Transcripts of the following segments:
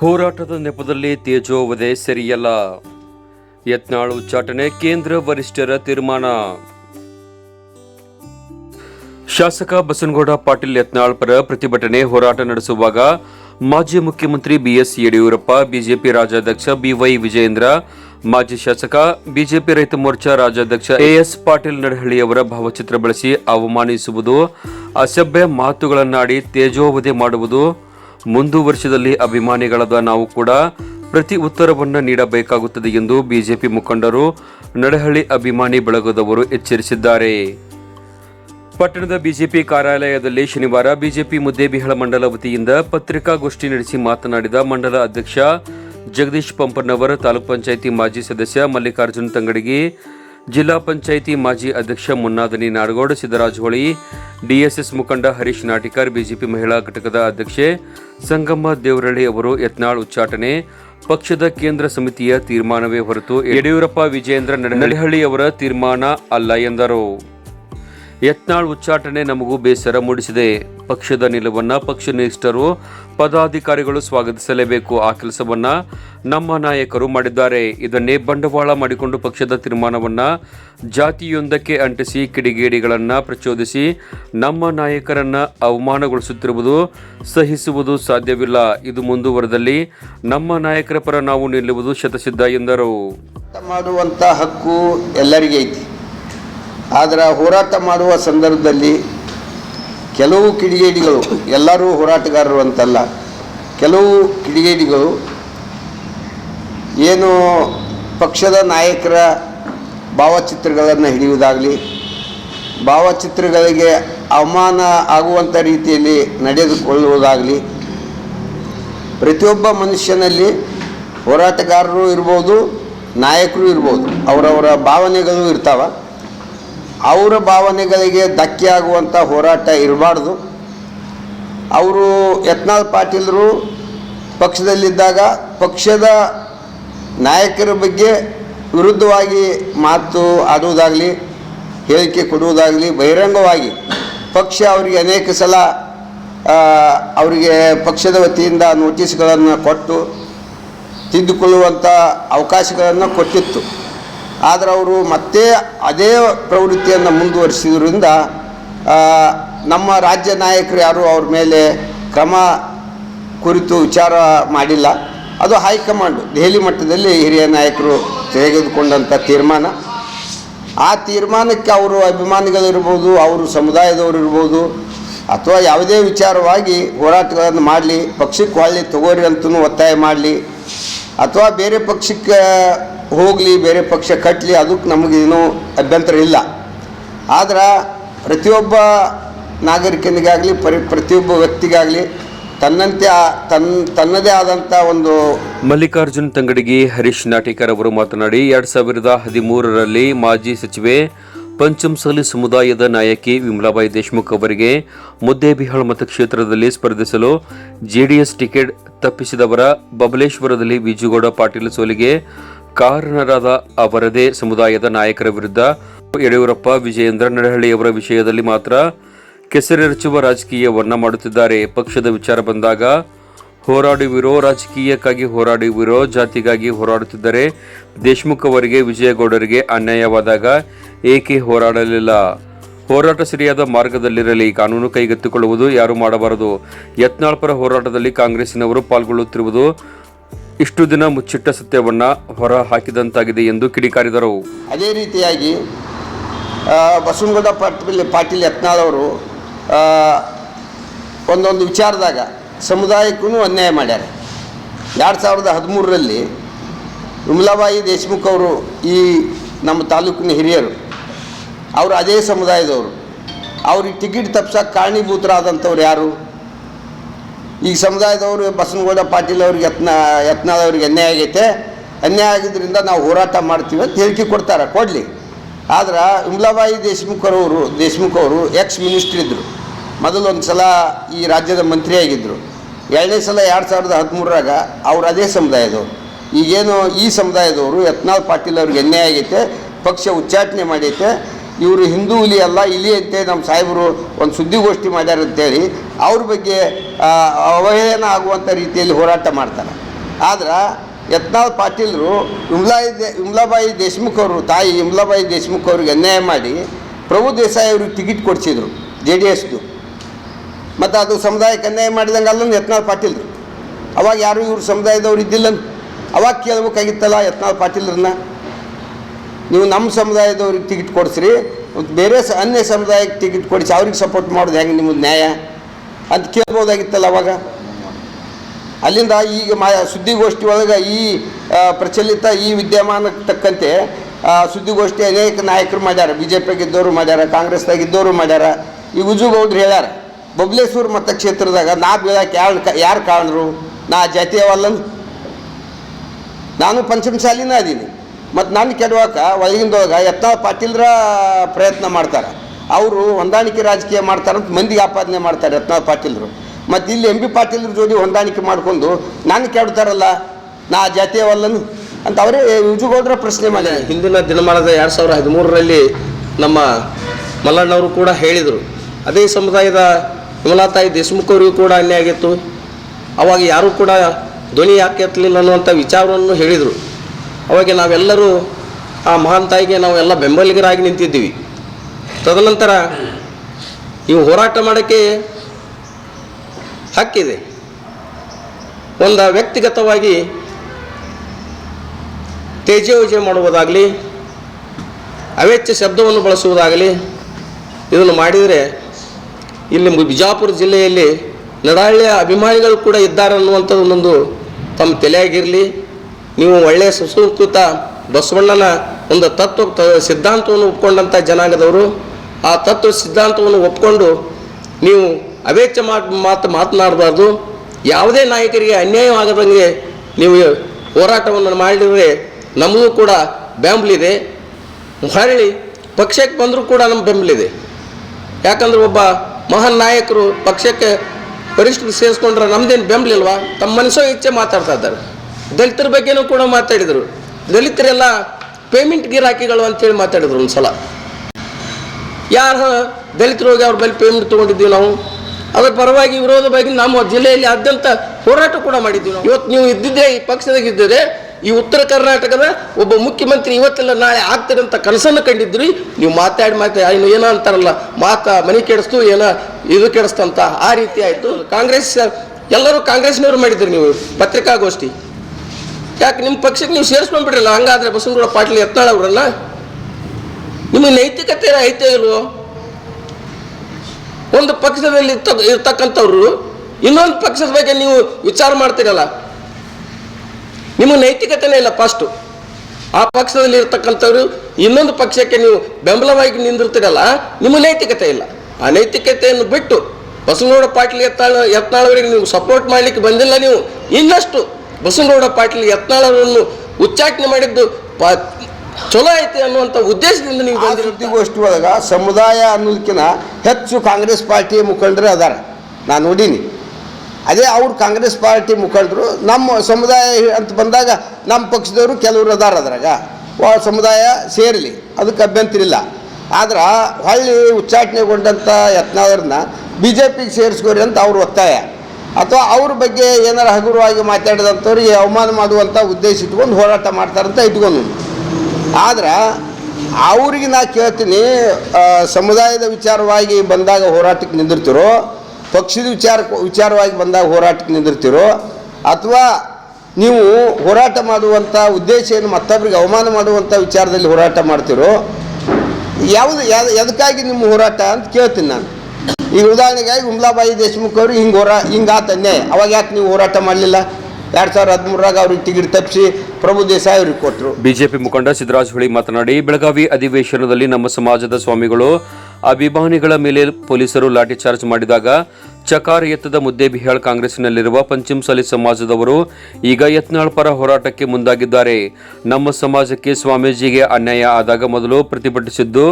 ಹೋರಾಟದ ನೆಪದಲ್ಲಿ ತೇಜೋವಧೆ ಸರಿಯಲ್ಲ. ಯತ್ನಾಳ್ ಉಚ್ಚಾಟನೆ ಕೇಂದ್ರ ವರಿಷ್ಠರ ತೀರ್ಮಾನ. ಶಾಸಕ ಬಸನಗೌಡ ಪಾಟೀಲ್ ಯತ್ನಾಳ್ ಪರ ಪ್ರತಿಭಟನೆ ಹೋರಾಟ ನಡೆಸುವಾಗ ಮಾಜಿ ಮುಖ್ಯಮಂತ್ರಿ ಬಿಎಸ್ ಯಡಿಯೂರಪ್ಪ, ಬಿಜೆಪಿ ರಾಜ್ಯಾಧ್ಯಕ್ಷ ಬಿವೈ ವಿಜಯೇಂದ್ರ, ಮಾಜಿ ಶಾಸಕ ಬಿಜೆಪಿ ರೈತ ಮೋರ್ಚಾ ರಾಜ್ಯಾಧ್ಯಕ್ಷ ಎಎಸ್ ಪಾಟೀಲ್ ನಡಹಳ್ಳಿಯವರ ಭಾವಚಿತ್ರ ಬಳಸಿ ಅವಮಾನಿಸುವುದು, ಅಸಭ್ಯ ಮಾತುಗಳನ್ನಾಡಿ ತೇಜೋವಧೆ ಮಾಡುವುದು ಮುಂದುವರಿಸಿದಲ್ಲಿ ಅಭಿಮಾನಿಗಳಾದ ನಾವು ಕೂಡ ಪ್ರತಿ ಉತ್ತರವನ್ನು ನೀಡಬೇಕಾಗುತ್ತದೆ ಎಂದು ಬಿಜೆಪಿ ಮುಖಂಡರು ನಡಹಳ್ಳಿ ಅಭಿಮಾನಿ ಬಳಗದವರು ಎಚ್ಚರಿಸಿದ್ದಾರೆ. ಪಟ್ಟಣದ ಬಿಜೆಪಿ ಕಾರ್ಯಾಲಯದಲ್ಲಿ ಶನಿವಾರ ಬಿಜೆಪಿ ಮುದ್ದೇಬಿಹಳ ಮಂಡಲ ವತಿಯಿಂದ ಪತ್ರಿಕಾಗೋಷ್ಠಿ ನಡೆಸಿ ಮಾತನಾಡಿದ ಮಂಡಲ ಅಧ್ಯಕ್ಷ ಜಗದೀಶ್ ಪಂಪನವರ ತಾಲೂಕ್ ಪಂಚಾಯಿತಿ ಮಾಜಿ ಸದಸ್ಯ ಮಲ್ಲಿಕಾರ್ಜುನ್ ತಂಗಡಗಿ ಜಿಲ್ಲಾ ಪಂಚಾಯಿತಿ ಮಾಜಿ ಅಧ್ಯಕ್ಷ ಮುನ್ನಾದನಿ ನಾಡಗೌಡ, ಸಿದ್ದರಾಜ್ ಹೊಳಿ, ಡಿಎಸ್ಎಸ್ ಮುಖಂಡ ಹರೀಶ್ ನಾಟಿಕರ್, ಬಿಜೆಪಿ ಮಹಿಳಾ ಘಟಕದ ಅಧ್ಯಕ್ಷೆ ಸಂಗಮ್ಮ ದೇವರಳ್ಳಿ ಅವರು ಯತ್ನಾಳ್ ಉಚ್ಚಾಟನೆ, ಪಕ್ಷದ ಕೇಂದ್ರ ಸಮಿತಿಯ ತೀರ್ಮಾನವೇ ಹೊರತು ಯಡಿಯೂರಪ್ಪ, ವಿಜಯೇಂದ್ರ ನಡಹಳ್ಳಿ ಅವರ ತೀರ್ಮಾನ ಅಲ್ಲ ಎಂದರು. ಯತ್ನಾಳ್ ಉಚ್ಚಾಟನೆ ನಮಗೂ ಬೇಸರ ಮೂಡಿಸಿದೆ. ಪಕ್ಷದ ನಿಲುವನ್ನು ಪಕ್ಷ ನಿಷ್ಠರು ಪದಾಧಿಕಾರಿಗಳು ಸ್ವಾಗತಿಸಲೇಬೇಕು. ಆ ಕೆಲಸವನ್ನ ನಮ್ಮ ನಾಯಕರು ಮಾಡಿದ್ದಾರೆ. ಇದನ್ನೇ ಬಂಡವಾಳ ಮಾಡಿಕೊಂಡು ಪಕ್ಷದ ತೀರ್ಮಾನವನ್ನ ಜಾತಿಯೊಂದಕ್ಕೆ ಅಂಟಿಸಿ ಕಿಡಿಗೇಡಿಗಳನ್ನ ಪ್ರಚೋದಿಸಿ ನಮ್ಮ ನಾಯಕರನ್ನ ಅವಮಾನಗೊಳಿಸುತ್ತಿರುವುದು ಸಹಿಸುವುದು ಸಾಧ್ಯವಿಲ್ಲ. ಇದು ಮುಂದುವರೆದಲ್ಲಿ ನಮ್ಮ ನಾಯಕರ ಪರ ನಾವು ನಿಲ್ಲುವುದು ಶತಸಿದ್ಧ ಎಂದರು. ಮಾಡುವಂಥ ಹಕ್ಕು ಎಲ್ಲರಿಗೆ ಐತಿ ಆದರೆ ಹೋರಾಟ ಮಾಡುವ ಸಂದರ್ಭದಲ್ಲಿ ಕೆಲವು ಕಿಡಿಗೇಡಿಗಳು, ಎಲ್ಲರೂ ಹೋರಾಟಗಾರರು ಅಂತಲ್ಲ, ಕೆಲವು ಕಿಡಿಗೇಡಿಗಳು ಏನು ಪಕ್ಷದ ನಾಯಕರ ಭಾವಚಿತ್ರಗಳನ್ನು ಹಿಡಿಯುವುದಾಗಲಿ, ಭಾವಚಿತ್ರಗಳಿಗೆ ಅವಮಾನ ಆಗುವಂಥ ರೀತಿಯಲ್ಲಿ ನಡೆದುಕೊಳ್ಳುವುದಾಗಲಿ, ಪ್ರತಿಯೊಬ್ಬ ಮನುಷ್ಯನಲ್ಲಿ ಹೋರಾಟಗಾರರು ಇರ್ಬೋದು, ನಾಯಕರು ಇರ್ಬೋದು, ಅವರವರ ಭಾವನೆಗಳು ಇರ್ತಾವ. ಅವರ ಭಾವನೆಗಳಿಗೆ ಧಕ್ಕೆಯಾಗುವಂಥ ಹೋರಾಟ ಇರಬಾರ್ದು. ಅವರು ಯತ್ನಾಳ್ ಪಾಟೀಲರು ಪಕ್ಷದಲ್ಲಿದ್ದಾಗ ಪಕ್ಷದ ನಾಯಕರ ಬಗ್ಗೆ ವಿರುದ್ಧವಾಗಿ ಮಾತು ಆಡುವುದಾಗಲಿ, ಹೇಳಿಕೆ ಕೊಡುವುದಾಗಲಿ, ಬಹಿರಂಗವಾಗಿ ಪಕ್ಷ ಅವರಿಗೆ ಅನೇಕ ಸಲ ಅವರಿಗೆ ಪಕ್ಷದ ವತಿಯಿಂದ ನೋಟಿಸ್ಗಳನ್ನು ಕೊಟ್ಟು ತಿದ್ದುಕೊಳ್ಳುವಂಥ ಅವಕಾಶಗಳನ್ನು ಕೊಟ್ಟಿತ್ತು. ಆದರೆ ಅವರು ಮತ್ತೆ ಅದೇ ಪ್ರವೃತ್ತಿಯನ್ನು ಮುಂದುವರಿಸಿದ್ರಿಂದ ನಮ್ಮ ರಾಜ್ಯ ನಾಯಕರು ಯಾರು ಅವ್ರ ಮೇಲೆ ಕ್ರಮ ಕುರಿತು ವಿಚಾರ ಮಾಡಿಲ್ಲ. ಅದು ಹೈಕಮಾಂಡ್, ದೆಹಲಿ ಮಟ್ಟದಲ್ಲಿ ಹಿರಿಯ ನಾಯಕರು ತೆಗೆದುಕೊಂಡಂಥ ತೀರ್ಮಾನ. ಆ ತೀರ್ಮಾನಕ್ಕೆ ಅವರು ಅಭಿಮಾನಿಗಳಿರ್ಬೋದು, ಅವರು ಸಮುದಾಯದವರು ಇರ್ಬೋದು, ಅಥವಾ ಯಾವುದೇ ವಿಚಾರವಾಗಿ ಹೋರಾಟಗಳನ್ನು ಮಾಡಲಿ, ಪಕ್ಷಕ್ಕೆ ಹೊಳ್ಳಿ ತಗೋರಿ ಅಂತಲೂ ಒತ್ತಾಯ ಮಾಡಲಿ, ಅಥವಾ ಬೇರೆ ಪಕ್ಷಕ್ಕೆ ಹೋಗಲಿ, ಬೇರೆ ಪಕ್ಷ ಕಟ್ಟಲಿ ಅದಕ್ಕೆ ನಮಗೇನು ಅಭ್ಯಂತರ ಇಲ್ಲ. ಆದ್ರೆ ಪ್ರತಿಯೊಬ್ಬ ನಾಗರಿಕನಿಗಾಗಲಿ, ಪರಿ, ಪ್ರತಿಯೊಬ್ಬ ವ್ಯಕ್ತಿಗಾಗಲಿ, ತನ್ನಂತೆ ತನ್ನ ತನ್ನದೇ ಆದಂಥ ಒಂದು ಮಲ್ಲಿಕಾರ್ಜುನ್ ತಂಗಡಿಗಿ ಹರೀಶ್ ನಾಟಿಕರ್ ಅವರು ಮಾತನಾಡಿ, ಎರಡು ಸಾವಿರದ ಹದಿಮೂರರಲ್ಲಿ ಮಾಜಿ ಸಚಿವೆ ಪಂಚಮಸಾಲಿ ಸಮುದಾಯದ ನಾಯಕಿ ವಿಮಲಾಬಾಯಿ ದೇಶ್ಮುಖ್ ಅವರಿಗೆ ಮುದ್ದೇಬಿಹಾಳ್ ಮತಕ್ಷೇತ್ರದಲ್ಲಿ ಸ್ಪರ್ಧಿಸಲು ಜೆಡಿಎಸ್ ಟಿಕೆಟ್ ತಪ್ಪಿಸಿದವರ ಬಬಲೇಶ್ವರದಲ್ಲಿ ವಿಜುಗೌಡ ಪಾಟೀಲ್ ಸೋಲಿಗೆ ಕಾರಣರಾದ ಅವರದೇ ಸಮುದಾಯದ ನಾಯಕರ ವಿರುದ್ಧ ಯಡಿಯೂರಪ್ಪ, ವಿಜಯೇಂದ್ರ ನಡಹಳ್ಳಿಯವರ ವಿಷಯದಲ್ಲಿ ಮಾತ್ರ ಕೆಸರೆರಚುವ ರಾಜಕೀಯವನ್ನ ಮಾಡುತ್ತಿದ್ದಾರೆ. ಪಕ್ಷದ ವಿಚಾರ ಬಂದಾಗ, ಹೋರಾಡುವಿರೋ ರಾಜಕೀಯಕ್ಕಾಗಿ ಹೋರಾಡುವಿರೋ ಜಾತಿಗಾಗಿ ಹೋರಾಡುತ್ತಿದ್ದರೆ ದೇಶ್ಮುಖ್ ಅವರಿಗೆ, ವಿಜಯಗೌಡರಿಗೆ ಅನ್ಯಾಯವಾದಾಗ ಏಕೆ ಹೋರಾಡಲಿಲ್ಲ? ಹೋರಾಟ ಸರಿಯಾದ ಮಾರ್ಗದಲ್ಲಿರಲಿ, ಕಾನೂನು ಕೈಗೆತ್ತಿಕೊಳ್ಳುವುದು ಯಾರು ಮಾಡಬಾರದು. ಯತ್ನಾಳ್ ಪರ ಹೋರಾಟದಲ್ಲಿ ಕಾಂಗ್ರೆಸ್ಸಿನವರು ಪಾಲ್ಗೊಳ್ಳುತ್ತಿರುವುದು ಇಷ್ಟು ದಿನ ಮುಚ್ಚಿಟ್ಟ ಸತ್ಯವನ್ನ ಹೊರ ಹಾಕಿದಂತಾಗಿದೆ ಎಂದು ಕಿಡಿಕಾರಿದರು. ಅದೇ ರೀತಿಯಾಗಿ ಬಸವನಗೌಡ ಪಾಟೀಲ್ ಪಾಟೀಲ್ ಯತ್ನಾಳ್ ಅವರು ಒಂದೊಂದು ವಿಚಾರದಾಗ ಸಮುದಾಯಕ್ಕೂ ಅನ್ಯಾಯ ಮಾಡ್ಯಾರ. ಎರಡು ಸಾವಿರದ ಹದಿಮೂರರಲ್ಲಿ ವಿಮಲಾಬಾಯಿ ದೇಶ್ಮುಖ್ ಅವರು ಈ ನಮ್ಮ ತಾಲೂಕಿನ ಹಿರಿಯರು, ಅವರು ಅದೇ ಸಮುದಾಯದವರು. ಅವ್ರಿಗೆ ಟಿಕೆಟ್ ತಪ್ಸಕ್ಕೆ ಕಾರಣೀಭೂತರಾದಂಥವ್ರು ಯಾರು? ಈ ಸಮುದಾಯದವರು ಬಸನಗೌಡ ಪಾಟೀಲ್ ಅವ್ರಿಗೆ ಯತ್ನ, ಯತ್ನದವ್ರಿಗೆ ಅನ್ಯಾಯ ಆಗೈತೆ. ಅನ್ಯಾಯ ಆಗಿದ್ದರಿಂದ ನಾವು ಹೋರಾಟ ಮಾಡ್ತೀವಿ ಅಂತ ಹೇಳಿಕೆ ಕೊಡ್ತಾರೆ, ಕೊಡಲಿ. ಆದ್ರೆ ವಿಮಲಾಬಾಯಿ ದೇಶ್ಮುಖ್ ಅವರು ದೇಶ್ಮುಖ್ ಅವರು ಎಕ್ಸ್ ಮಿನಿಸ್ಟ್ರ್ ಇದ್ದರು ಮೊದಲು ಒಂದು ಸಲ ಈ ರಾಜ್ಯದ ಮಂತ್ರಿ ಆಗಿದ್ದರು ಎರಡನೇ ಸಲ ಎರಡು ಸಾವಿರದ ಹದಿಮೂರರಾಗ ಅವ್ರು ಅದೇ ಸಮುದಾಯದವರು. ಈಗೇನು ಈ ಸಮುದಾಯದವರು ಯತ್ನಾಳ್ ಪಾಟೀಲ್ ಅವ್ರಿಗೆ ಅನ್ಯಾಯ ಆಗೈತೆ, ಪಕ್ಷ ಉಚ್ಚಾಟನೆ ಮಾಡೈತೆ. ಇವರು ಹಿಂದೂ ಹುಲಿ ಅಲ್ಲ, ಇಲಿ ಅಂತೆ ನಮ್ಮ ಸಾಹೇಬರು ಒಂದು ಸುದ್ದಿಗೋಷ್ಠಿ ಮಾಡ್ಯಾರ ಅಂತೇಳಿ ಅವ್ರ ಬಗ್ಗೆ ಅವಹೇಳನ ಆಗುವಂಥ ರೀತಿಯಲ್ಲಿ ಹೋರಾಟ ಮಾಡ್ತಾರೆ. ಆದ್ರೆ, ಯತ್ನಾಳ್ ಪಾಟೀಲರು ವಿಮ್ಲಾಯಿ ದೇ, ವಿಮ್ಲಾಬಾಯಿ ದೇಶ್ಮುಖ್ ಅವರು, ತಾಯಿ ವಿಮ್ಲಾಬಾಯಿ ದೇಶ್ಮುಖ್ ಅವ್ರಿಗೆ ಅನ್ಯಾಯ ಮಾಡಿ ಪ್ರಭು ದೇಸಾಯಿ ಅವ್ರಿಗೆ ಟಿಕೆಟ್ ಕೊಡಿಸಿದ್ರು, ಜೆ ಡಿ ಎಸ್ದು. ಮತ್ತು ಅದು ಸಮುದಾಯಕ್ಕೆ ಅನ್ಯಾಯ ಮಾಡಿದಂಗೆ ಅಲ್ಲೊಂದು ಯತ್ನಾಳ್ ಪಾಟೀಲ್ರು. ಅವಾಗ ಯಾರು ಇವ್ರ ಸಮುದಾಯದವ್ರು ಇದ್ದಿಲ್ಲ ಅವಾಗ ಕೇಳ್ಬೇಕಾಗಿತ್ತಲ್ಲ ಯತ್ನಾಳ್ ಪಾಟೀಲ್ರನ್ನ. ನೀವು ನಮ್ಮ ಸಮುದಾಯದವ್ರಿಗೆ ಟಿಕೆಟ್ ಕೊಡಿಸ್ರಿ, ಬೇರೆ ಅನ್ಯ ಸಮುದಾಯಕ್ಕೆ ಟಿಕೆಟ್ ಕೊಡಿಸಿ, ಅವ್ರಿಗೆ ಸಪೋರ್ಟ್ ಮಾಡೋದು ಹೆಂಗೆ ನಿಮ್ಮದು ನ್ಯಾಯ? ಅಂತ ಕೇಳ್ಬೋದಾಗಿತ್ತಲ್ಲ ಅವಾಗ? ಅಲ್ಲಿಂದ ಈಗ ಮಾ ಸುದ್ದಿಗೋಷ್ಠಿ ಒಳಗೆ ಈ ಪ್ರಚಲಿತ ಈ ವಿದ್ಯಮಾನಕ್ಕೆ ತಕ್ಕಂತೆ ಸುದ್ದಿಗೋಷ್ಠಿ ಅನೇಕ ನಾಯಕರು ಮಾಡ್ಯಾರ. ಬಿ ಜೆ ಪಿಗಿದ್ದವರು ಮಾಡ್ಯಾರ ಕಾಂಗ್ರೆಸ್ದಾಗಿದ್ದವರು ಮಾಡ್ಯಾರ. ಈ ಉಜುಗೌಡ್ರು ಹೇಳ್ಯಾರ, ಬಬ್ಲೇಶ್ವರ ಮತಕ್ಷೇತ್ರದಾಗ ನಾ ಬೀಳಕ್ಕೆ ಯಾರು ಯಾರು ಕಾರಣರು ನಾ ಜಾತಿಯವಲ್ಲ ನಾನು ಪಂಚಮಶಾಲಿನ ಅದೀನಿ. ಮತ್ತು ನಾನು ಕೆಡವಾಕ ಒಳಗಿಂದೊಳಗೆ ಎತ್ತ ಪಾಟೀಲ್ರ ಪ್ರಯತ್ನ ಮಾಡ್ತಾರೆ. ಅವರು ಹೊಂದಾಣಿಕೆ ರಾಜಕೀಯ ಮಾಡ್ತಾರಂತ ಮಂದಿಗೆ ಆಪಾದನೆ ಮಾಡ್ತಾರೆ ರತ್ನ ಪಾಟೀಲ್ರು. ಮತ್ತು ಇಲ್ಲಿ ಎಂ ಬಿ ಪಾಟೀಲ್ರ ಜೋಡಿ ಹೊಂದಾಣಿಕೆ ಮಾಡಿಕೊಂಡು ನಾನು ಕೆಡ್ತಾರಲ್ಲ ನಾ ಜಾತಿಯವಲ್ಲನು ಅಂತ ಅವರೇ ಯುಜುಗೌಡ್ರ ಪ್ರಶ್ನೆ ಮಾಡಿ ಹಿಂದಿನ ದಿನಮಾನದ ಎರಡು ಸಾವಿರದ ಹದಿಮೂರರಲ್ಲಿ ನಮ್ಮ ಮಲ್ಲಣ್ಣವರು ಕೂಡ ಹೇಳಿದರು ಅದೇ ಸಮುದಾಯದ ವಿಮಲಾತಾಯಿ ದೇಶಮುಖ್ ಅವರಿಗೂ ಕೂಡ ಅನ್ಯಾಯ ಆಗಿತ್ತು ಅವಾಗ ಯಾರೂ ಕೂಡ ಧ್ವನಿ ಯಾಕೆ ಎತ್ತಲಿಲ್ಲ ಅನ್ನುವಂಥ ವಿಚಾರವನ್ನು ಹೇಳಿದರು. ಅವಾಗ ನಾವೆಲ್ಲರೂ ಆ ಮಹಾನ್ ತಾಯಿಗೆ ನಾವೆಲ್ಲ ಬೆಂಬಲಿಗರಾಗಿ ನಿಂತಿದ್ದೀವಿ. ತದನಂತರ ನೀವು ಹೋರಾಟ ಮಾಡೋಕ್ಕೆ ಹಕ್ಕಿದೆ. ಒಂದು ವ್ಯಕ್ತಿಗತವಾಗಿ ತೇಜೋಜೆ ಮಾಡುವುದಾಗಲಿ, ಅವೆಚ್ಚ ಶಬ್ದವನ್ನು ಬಳಸುವುದಾಗಲಿ, ಇದನ್ನು ಮಾಡಿದರೆ ಇಲ್ಲಿ ಬಿಜಾಪುರ ಜಿಲ್ಲೆಯಲ್ಲಿ ನಡಹಳ್ಳಿಯ ಅಭಿಮಾನಿಗಳು ಕೂಡ ಇದ್ದಾರೆ ಅನ್ನುವಂಥದ್ದು ಒಂದೊಂದು ತಮ್ಮ ತಲೆಯಾಗಿರಲಿ. ನೀವು ಒಳ್ಳೆಯ ಸುಸಂಸ್ಕೃತ ಬಸವಣ್ಣನ ಒಂದು ತತ್ವ ಸಿದ್ಧಾಂತವನ್ನು ಒಪ್ಕೊಂಡಂಥ ಜನಾಂಗದವರು, ಆ ತತ್ವ, ಸಿದ್ಧಾಂತವನ್ನು ಒಪ್ಕೊಂಡು ನೀವು ಅವೇಚ್ಛ ಮಾತು ಮಾತು, ಮಾತನಾಡಬಾರ್ದು. ಯಾವುದೇ ನಾಯಕರಿಗೆ ಅನ್ಯಾಯವಾಗದಂಗೆ ನೀವು ಹೋರಾಟವನ್ನು ಮಾಡಿದರೆ ನಮಗೂ ಕೂಡ ಬೆಂಬಲಿದೆ ಹೊರಳಿ ಪಕ್ಷಕ್ಕೆ ಬಂದರೂ ಕೂಡ ನಮ್ಮ ಬೆಂಬಲಿದೆ ಯಾಕಂದ್ರೆ ಒಬ್ಬ ಮಹಾನ್ ನಾಯಕರು ಪಕ್ಷಕ್ಕೆ ವರಿಷ್ಠರು ಸೇರಿಸ್ಕೊಂಡ್ರೆ ನಮ್ದೇನು ಬೆಂಬಲಿಲ್ವಾ ತಮ್ಮ ಮನಸ್ಸೋ ಇಚ್ಛೆ ಮಾತಾಡ್ತಾ ಇದ್ದಾರೆ. ದಲಿತರ ಬಗ್ಗೆನೂ ಕೂಡ ಮಾತಾಡಿದರು. ದಲಿತರೆಲ್ಲ ಪೇಮೆಂಟ್ ಗಿರಾಕಿಗಳು ಅಂತೇಳಿ ಮಾತಾಡಿದ್ರು ಒಂದು ಸಲ ಯಾರು ದಲಿತರು ಹೋಗಿ ಅವ್ರ ಬಳಿ ಪೇಮೆಂಟ್ ತೊಗೊಂಡಿದ್ದೀವಿ ನಾವು. ಅದರ ಪರವಾಗಿ ವಿರೋಧ ಬಗ್ಗೆ ನಮ್ಮ ಜಿಲ್ಲೆಯಲ್ಲಿ ಆದ್ಯಂತ ಹೋರಾಟ ಕೂಡ ಮಾಡಿದ್ದೀವಿ ನಾವು. ಇವತ್ತು ನೀವು ಇದ್ದಿದ್ದೇ, ಈ ಪಕ್ಷದಾಗ ಇದ್ದಿದ್ರೆ ಈ ಉತ್ತರ ಕರ್ನಾಟಕದ ಒಬ್ಬ ಮುಖ್ಯಮಂತ್ರಿ ಇವತ್ತೆಲ್ಲ ನಾಳೆ ಆಗ್ತಾರೆ ಅಂತ ಕನಸನ್ನು ಕಂಡಿದ್ರಿ. ನೀವು ಮಾತಾಡಿ ಮಾತಾಡಿ ಇನ್ನು ಏನೋ ಅಂತಾರಲ್ಲ, ಮಾತಾ ಮನೆ ಕೆಡಿಸ್ತು, ಏನೋ ಇದು ಕೆಡಿಸ್ತಂತ ಆ ರೀತಿ ಆಯಿತು. ಕಾಂಗ್ರೆಸ್, ಎಲ್ಲರೂ ಕಾಂಗ್ರೆಸ್ನವರು ಮಾಡಿದ್ರಿ ನೀವು ಪತ್ರಿಕಾಗೋಷ್ಠಿ. ಯಾಕೆ ನಿಮ್ಮ ಪಕ್ಷಕ್ಕೆ ನೀವು ಸೇರಿಸ್ಕೊಂಡ್ಬಿಡ್ರಲ್ಲ? ಹಂಗಾದ್ರೆ ಬಸವನಗೌಡ ಪಾಟೀಲ್ ಎತ್ತಾಳ ಅವರಲ್ಲ ನಿಮಗೆ ನೈತಿಕತೆ ಐತೆ ಇಲ್ವೋ? ಒಂದು ಪಕ್ಷದಲ್ಲಿ ಇರ್ತ- ಇರ್ತಕ್ಕಂಥವ್ರು, ಇನ್ನೊಂದು ಪಕ್ಷದ ಬಗ್ಗೆ ನೀವು ವಿಚಾರ ಮಾಡ್ತೀರಲ್ಲ. ನಿಮಗೆ ನೈತಿಕತೆನೇ ಇಲ್ಲ ಫಸ್ಟು ಆ ಪಕ್ಷದಲ್ಲಿ ಇರ್ತಕ್ಕಂಥವ್ರು, ಇನ್ನೊಂದು ಪಕ್ಷಕ್ಕೆ ನೀವು ಬೆಂಬಲವಾಗಿ ನಿಂದಿರ್ತೀರಲ್ಲ ನಿಮ್ಮ ನೈತಿಕತೆ ಇಲ್ಲ. ಆ ನೈತಿಕತೆಯನ್ನು ಬಿಟ್ಟು ಬಸವನಗೌಡ ಪಾಟೀಲ್ ಎತ್ತಾಳ ಎತ್ತಾಳವರಿಗೆ ನೀವು ಸಪೋರ್ಟ್ ಮಾಡಲಿಕ್ಕೆ ಬಂದಿಲ್ಲ ನೀವು, ಇನ್ನಷ್ಟು. ಬಸವನಗೌಡ ಪಾಟೀಲ್ ಯತ್ನಾಳರನ್ನು ಉಚ್ಚಾಟನೆ ಮಾಡಿದ್ದು ಪ ಚಲೋ ಐತಿ ಅನ್ನುವಂಥ ಉದ್ದೇಶದಿಂದ ನೀವು ಸುದ್ದಿಗೋಷ್ಠಿ ಒಳಗೆ ಸಮುದಾಯ ಅನ್ನೋದಕ್ಕಿಂತ ಹೆಚ್ಚು ಕಾಂಗ್ರೆಸ್ ಪಾರ್ಟಿ ಮುಖಂಡರು ಅದಾರ. ನಾನು ನೋಡೀನಿ. ಅದೇ ಅವ್ರು ಕಾಂಗ್ರೆಸ್ ಪಾರ್ಟಿ ಮುಖಂಡರು ನಮ್ಮ ಸಮುದಾಯ ಅಂತ ಬಂದಾಗ ನಮ್ಮ ಪಕ್ಷದವರು ಕೆಲವರು ಅದಾರ ಅದ್ರಾಗ. ಸಮುದಾಯ ಸೇರಲಿ. ಅದಕ್ಕೆ ಅಭ್ಯಂತರ ಇಲ್ಲ ಆದ್ರೆ ಹೊಳ್ಳಿ ಉಚ್ಚಾಟನೆಗೊಂಡಂಥ ಯತ್ನಾಳರನ್ನ ಬಿ ಜೆ ಪಿಗೆ ಸೇರಿಸ್ಕೊರಿ ಅಂತ ಅವ್ರ ಒತ್ತಾಯ. ಅಥವಾ ಅವ್ರ ಬಗ್ಗೆ ಏನಾರ ಹಗುರವಾಗಿ ಮಾತಾಡಿದಂಥವ್ರಿಗೆ ಅವಮಾನ ಮಾಡುವಂಥ ಉದ್ದೇಶ ಇಟ್ಕೊಂಡು ಹೋರಾಟ ಮಾಡ್ತಾರಂತ ಇಟ್ಕೊಂಡು ಆದ್ರೆ ಅವ್ರಿಗೆ ನಾ ಕೇಳ್ತೀನಿ ಸಮುದಾಯದ ವಿಚಾರವಾಗಿ ಬಂದಾಗ ಹೋರಾಟಕ್ಕೆ ನಿಂದಿರ್ತಿರೋ, ಪಕ್ಷದ ವಿಚಾರ, ವಿಚಾರವಾಗಿ ಬಂದಾಗ ಹೋರಾಟಕ್ಕೆ ನಿಂದಿರ್ತಿರೋ, ಅಥವಾ ನೀವು ಹೋರಾಟ ಮಾಡುವಂಥ ಉದ್ದೇಶ ಏನು ಮತ್ತೊಬ್ಬರಿಗೆ ಅವಮಾನ ಮಾಡುವಂಥ ವಿಚಾರದಲ್ಲಿ ಹೋರಾಟ ಮಾಡ್ತಿರೋ, ಯಾವುದು ಯಾವ ಎದಕ್ಕಾಗಿ ನಿಮ್ಮ ಹೋರಾಟ ಅಂತ ಕೇಳ್ತೀನಿ ನಾನು. ಈಗ ಉದಾಹರಣೆಗೆ ವಿಮಲಾಬಾಯಿ ದೇಶ್ಮುಖ್ ಅವರು ಹಿಂಗೆ ಹೋರಾ ಹಿಂಗಾತನ್ನೇ ಅವಾಗ ಯಾಕೆ ನೀವು ಹೋರಾಟ ಮಾಡಲಿಲ್ಲ? ಎರಡು ಸಾವಿರದ ಹದಿಮೂರರಾಗ ಅವ್ರಿಗೆ ಟಿಕೆಟ್ ತಪ್ಪಿಸಿ ಪ್ರಭು ದೇಸಾಯಿ ಅವ್ರಿಗೆ ಕೊಟ್ಟರು ಬಿಜೆಪಿ ಮುಖಂಡ ಸಿದ್ದರಾಜ್ ಹುಳಿ ಮಾತನಾಡಿ, ಬೆಳಗಾವಿ ಅಧಿವೇಶನದಲ್ಲಿ ನಮ್ಮ ಸಮಾಜದ ಸ್ವಾಮಿಗಳು ಅಭಿಮಾನಿಗಳ ಮೇಲೆ ಪೊಲೀಸರು ಲಾಠಿ ಚಾರ್ಜ್ ಮಾಡಿದಾಗ ಚಕಾರ ಎತ್ತದ ಮುದ್ದೇಬಿಹಾಳ್ ಕಾಂಗ್ರೆಸ್ನಲ್ಲಿರುವ ಪಂಚಮಸಾಲಿ ಸಮಾಜದವರು ಈಗ ಯತ್ನಾಳ್ ಪರ ಹೋರಾಟಕ್ಕೆ ಮುಂದಾಗಿದ್ದಾರೆ. ನಮ್ಮ ಸಮಾಜಕ್ಕೆ ಸ್ವಾಮೀಜಿಗೆ ಅನ್ಯಾಯ ಆದಾಗ ಮೊದಲು ಪ್ರತಿಭಟಿಸಿದ್ದು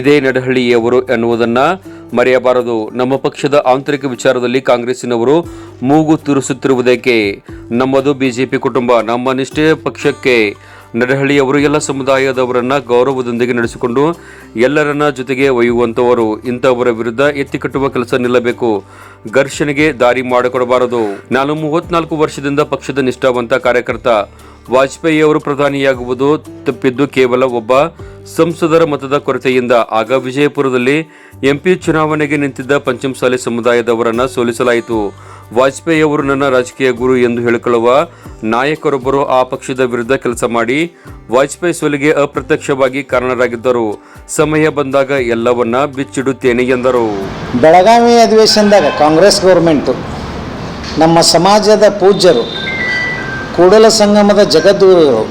ಇದೇ ನಡಹಳ್ಳಿಯವರು ಎನ್ನುವುದನ್ನ ಮರೆಯಬಾರದು. ನಮ್ಮ ಪಕ್ಷದ ಆಂತರಿಕ ವಿಚಾರದಲ್ಲಿ ಕಾಂಗ್ರೆಸ್ಸಿನವರು ಮೂಗು ತುರಿಸುತ್ತಿರುವುದಕ್ಕೆ ನಮ್ಮದು ಬಿಜೆಪಿ ಕುಟುಂಬ, ನಮ್ಮ ನಿಷ್ಠೆ ಪಕ್ಷಕ್ಕೆ. ನಡಹಳ್ಳಿಯವರು ಎಲ್ಲ ಸಮುದಾಯದವರನ್ನ ಗೌರವದೊಂದಿಗೆ ನಡೆಸಿಕೊಂಡು ಎಲ್ಲರನ್ನ ಜೊತೆಗೆ ಒಯ್ಯುವಂಥವರು ಇಂಥವರ ವಿರುದ್ಧ ಎತ್ತಿಕಟ್ಟುವ ಕೆಲಸ ನಿಲ್ಲಬೇಕು. ಘರ್ಷಣೆಗೆ ದಾರಿ ಮಾಡಿಕೊಡಬಾರದು. ನಾನು ಮೂವತ್ನಾಲ್ಕು ವರ್ಷದಿಂದ ಪಕ್ಷದ ನಿಷ್ಠಾವಂತ ಕಾರ್ಯಕರ್ತ. ವಾಜಪೇಯಿ ಅವರು ಪ್ರಧಾನಿಯಾಗುವುದು ತಪ್ಪಿದ್ದು ಕೇವಲ ಒಬ್ಬ ಸಂಸದರ ಮತದ ಕೊರತೆಯಿಂದ. ಆಗ ವಿಜಯಪುರದಲ್ಲಿ ಎಂಪಿ ಚುನಾವಣೆಗೆ ನಿಂತಿದ್ದ ಪಂಚಮಸಾಲಿ ಸಮುದಾಯದವರನ್ನು ಸೋಲಿಸಲಾಯಿತು. ವಾಜಪೇಯಿ ಅವರು ನನ್ನ ರಾಜಕೀಯ ಗುರು ಎಂದು ಹೇಳಿಕೊಳ್ಳುವ ನಾಯಕರೊಬ್ಬರು ಆ ಪಕ್ಷದ ವಿರುದ್ಧ ಕೆಲಸ ಮಾಡಿ ವಾಜಪೇಯಿ ಸೋಲಿಗೆ ಅಪ್ರತ್ಯಕ್ಷವಾಗಿ ಕಾರಣರಾಗಿದ್ದರು. ಸಮಯ ಬಂದಾಗ ಎಲ್ಲವನ್ನ ಬಿಚ್ಚಿಡುತ್ತೇನೆ ಎಂದರು. ಬೆಳಗಾವಿ ಅಧಿವೇಶನದಾಗ ಕಾಂಗ್ರೆಸ್ ಗೌರ್ಮೆಂಟು ನಮ್ಮ ಸಮಾಜದ ಪೂಜ್ಯರು ಕೂಡಲ ಸಂಗಮದ ಜಗದ್ಗುರುಗಳು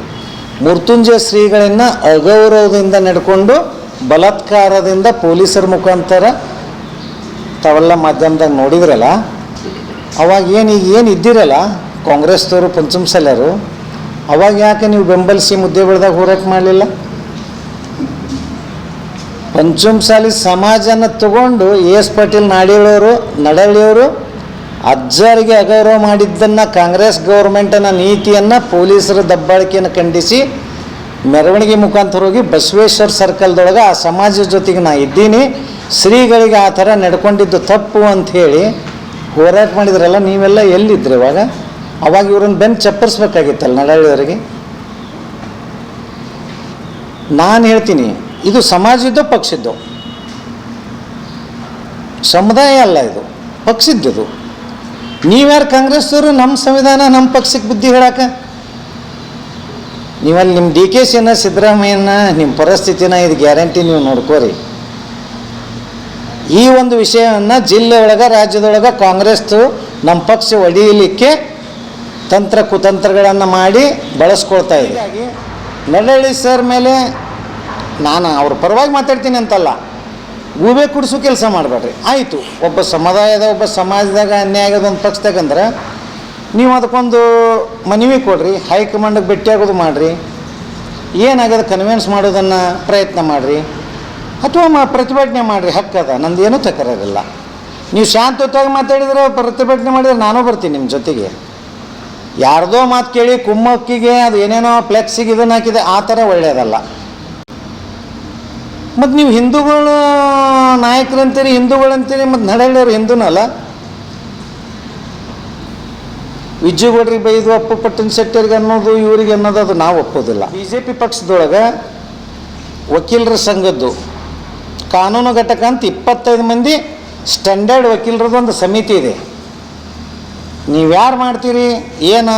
ಮೃತ್ಯುಂಜಯ ಶ್ರೀಗಳನ್ನು ಅಗೌರವದಿಂದ ನಡ್ಕೊಂಡು ಬಲಾತ್ಕಾರದಿಂದ ಪೊಲೀಸರ ಮುಖಾಂತರ ತಾವೆಲ್ಲ ಮಾಧ್ಯಮದಾಗ ನೋಡಿದ್ರಲ್ಲ, ಅವಾಗ ಏನು ಈಗ ಏನು ಇದ್ದಿರಲ್ಲ ಕಾಂಗ್ರೆಸ್ದವರು ಪಂಚಮಸಲರು ಅವಾಗ ಯಾಕೆ ನೀವು ಬೆಂಬಲಿಸಿ ಮುದ್ದೆ ಬೆಳೆದಾಗ ಹೋರಾಟ ಮಾಡಲಿಲ್ಲ? ಪಂಚಮಸಾಲಿ ಸಮಾಜನ ತಗೊಂಡು ಎ ಎಸ್ ಪಾಟೀಲ್ ನಾಡಿಯವರು ನಡಳಿಯವರು ಅಜ್ಜರಿಗೆ ಅಗೌರವ ಮಾಡಿದ್ದನ್ನು ಕಾಂಗ್ರೆಸ್ ಗೌರ್ಮೆಂಟನ ನೀತಿಯನ್ನು ಪೊಲೀಸರ ದಬ್ಬಾಳಿಕೆಯನ್ನು ಖಂಡಿಸಿ ಮೆರವಣಿಗೆ ಮುಖಾಂತರ ಹೋಗಿ ಬಸವೇಶ್ವರ ಸರ್ಕಲ್ದೊಳಗೆ ಆ ಸಮಾಜದ ಜೊತೆಗೆ ನಾ ಇದ್ದೀನಿ. ಶ್ರೀಗಳಿಗೆ ಆ ಥರ ನಡ್ಕೊಂಡಿದ್ದು ತಪ್ಪು ಅಂಥೇಳಿ ಹೋರಾಟ ಮಾಡಿದ್ರಲ್ಲ ನೀವೆಲ್ಲ ಎಲ್ಲಿದ್ರಿ ಇವಾಗ ಅವಾಗ ಇವ್ರನ್ನ ಬೆನ್ನು ಚಪ್ಪರಿಸ್ಬೇಕಾಗಿತ್ತಲ್ಲ ನಡಳಿಯವರಿಗೆ? ನಾನು ಹೇಳ್ತೀನಿ, ಇದು ಸಮಾಜದ್ದು ಪಕ್ಷದ್ದು. ಸಮುದಾಯ ಅಲ್ಲ ಇದು, ಪಕ್ಷದ್ದು ನೀವ್ಯಾರು ಕಾಂಗ್ರೆಸ್ದವರು ನಮ್ಮ ಸಂವಿಧಾನ ನಮ್ಮ ಪಕ್ಷಕ್ಕೆ ಬುದ್ಧಿ ಹೇಳಕ್ಕೆ ನೀವಲ್ಲಿ ನಿಮ್ಮ ಡಿ ಕೆ ಸಿನ ಸಿದ್ದರಾಮಯ್ಯನ ನಿಮ್ಮ ಪರಿಸ್ಥಿತಿನ ಇದು ಗ್ಯಾರಂಟಿ ನೀವು ನೋಡ್ಕೋರಿ. ಈ ಒಂದು ವಿಷಯವನ್ನು ಜಿಲ್ಲೆ ಒಳಗೆ ರಾಜ್ಯದೊಳಗೆ ಕಾಂಗ್ರೆಸ್ದು ನಮ್ಮ ಪಕ್ಷ ಒಡೆಯಲಿಕ್ಕೆ ತಂತ್ರ ಕುತಂತ್ರಗಳನ್ನು ಮಾಡಿ ಬಳಸ್ಕೊಳ್ತಾ ಇದೆ. ನಡಳ್ಳಿ ಸರ್ ಮೇಲೆ ನಾನು ಅವ್ರ ಪರವಾಗಿ ಮಾತಾಡ್ತೀನಿ ಅಂತಲ್ಲ. ಗೂಬೆ ಕುಡಿಸೋ ಕೆಲಸ ಮಾಡಬೇಡ್ರಿ. ಆಯಿತು, ಒಬ್ಬ ಸಮುದಾಯದ, ಒಬ್ಬ ಸಮಾಜದಾಗ ಅನ್ಯಾಯ ಆಗೋದು ಒಂದು ಪಕ್ಷದಾಗಂದ್ರೆ ನೀವು ಅದಕ್ಕೊಂದು ಮನವಿ ಕೊಡ್ರಿ, ಹೈಕಮಾಂಡಿಗೆ ಭೇಟಿಯಾಗೋದು ಮಾಡಿರಿ. ಏನಾಗದ ಕನ್ವಿನ್ಸ್ ಮಾಡೋದನ್ನು ಪ್ರಯತ್ನ ಮಾಡಿರಿ. ಅಥವಾ ಮಾ ಪ್ರತಿಭಟನೆ ಮಾಡಿರಿ ಹಕ್ಕದ ನಂದೇನೂ ತಕರಾರಿಲ್ಲ. ನೀವು ಶಾಂತವಾಗಿ ಮಾತಾಡಿದ್ರೆ ಪ್ರತಿಭಟನೆ ಮಾಡಿದರೆ ನಾನು ಬರ್ತೀನಿ ನಿಮ್ಮ ಜೊತೆಗೆ. ಯಾರ್ದೋ ಮಾತು ಕೇಳಿ ಕುಮ್ಮಕ್ಕಿಗೆ ಅದು ಏನೇನೋ ಫ್ಲೆಕ್ಸಿಗೆ ಇದನ್ನು ಹಾಕಿದೆ ಆ ಥರ ಒಳ್ಳೆಯದಲ್ಲ ಮತ್ತು ನೀವು ಹಿಂದೂಗಳು ನಾಯಕರಂತೀರಿ, ಹಿಂದೂಗಳಂತೀರಿ, ಮತ್ತು ನಡಳ್ಳಿಯವರು ಹಿಂದೂನಲ್ಲ? ವಿಜ್ಜುಗೌಡ್ರಿಗೆ ಬೈದು ಅಪ್ಪು ಪಟ್ಟಣ ಶೆಟ್ಟರಿಗೆ ಅನ್ನೋದು, ಇವರಿಗೆ ಅನ್ನೋದು ಅದು ನಾವು ಒಪ್ಪೋದಿಲ್ಲ. ಬಿ ಜೆ ಪಿ ಪಕ್ಷದೊಳಗೆ ವಕೀಲರ ಸಂಘದ್ದು ಕಾನೂನು ಘಟಕ ಅಂತ ಇಪ್ಪತ್ತೈದು ಮಂದಿ ಸ್ಟ್ಯಾಂಡರ್ಡ್ ವಕೀಲರದೊಂದು ಸಮಿತಿ ಇದೆ. ನೀವು ಯಾರು ಮಾಡ್ತೀರಿ? ಏನು